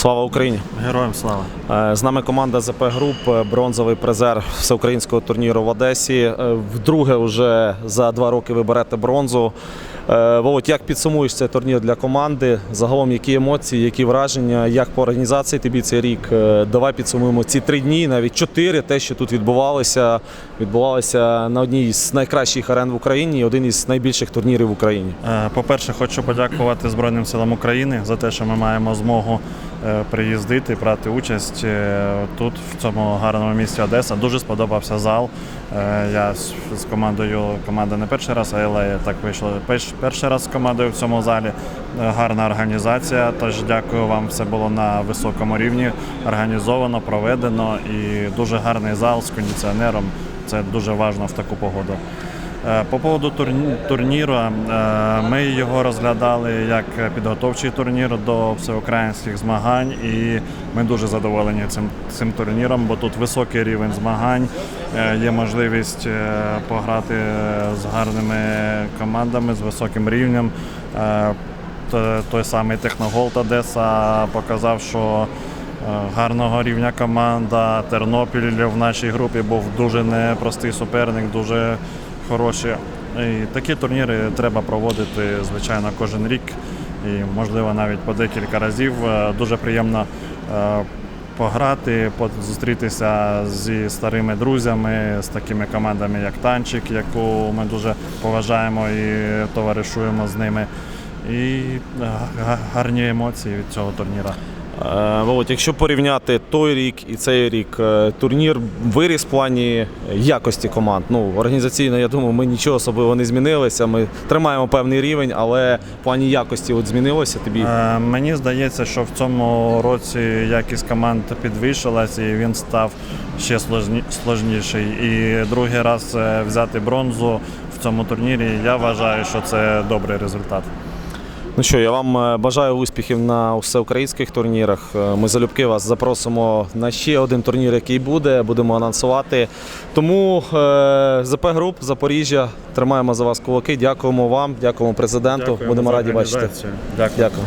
Слава Україні! Героям слава. Е, З нами команда ЗП Груп, е, бронзовий призер всеукраїнського турніру в Одесі. Е, Вдруге вже за два роки ви берете бронзу. Володь, як підсумуєш цей турнір для команди? Загалом, які емоції, які враження, як по організації тобі цей рік? Давай підсумуємо ці три дні, навіть чотири, те, що тут відбувалося, відбувалося на одній з найкращих арен в Україні і один із найбільших турнірів в Україні. Е, По-перше, хочу подякувати Збройним силам України за те, що ми маємо змогу приїздити, брати участь е, тут, в цьому гарному місті Одеса. Дуже сподобався зал. Е, Я з командою, команда не перший раз, але так вийшло перш- перший раз з командою в цьому залі. Е, Гарна організація. Тож дякую вам. Все було на високому рівні, організовано, проведено і дуже гарний зал з кондиціонером. Це дуже важливо в таку погоду. Е, По поводу турні- турніру, е, ми його розглядали як підготовчий турнір до всеукраїнських змагань, і ми дуже задоволені цим, цим турніром, бо тут високий рівень змагань, е, є можливість пограти з гарними командами з високим рівнем. Той самий Техноголд Одеса показав, що гарного рівня команда. Тернопіль в нашій групі був дуже непростий суперник, дуже хороші. І такі турніри треба проводити, звичайно, кожен рік і, можливо, навіть по декілька разів. Е, Дуже приємно е, пограти, по- зустрітися зі старими друзями, з такими командами, як Танчик, яку ми дуже поважаємо і товаришуємо з ними. І е, гарні емоції від цього турніра. Е, Володь, якщо порівняти той рік і цей рік, е, турнір виріс в плані якості команд. Ну, організаційно, я думаю, ми нічого особливо не змінилися. Ми тримаємо певний рівень, але в плані якості от змінилося тобі. Е, Мені здається, що в цьому році якість команд підвищилась і він став ще сложніший. І другий раз взяти бронзу в цьому турнірі, я вважаю, що це добрий результат. Ну що, я вам е, бажаю успіхів на всеукраїнських турнірах. Е, Ми залюбки вас запросимо на ще один турнір, який буде. Будемо анонсувати. Тому е, ЗП Груп Запоріжжя тримаємо за вас кулаки. Дякуємо вам, дякуємо президенту. Будемо раді бачити. Дякую. Дякую.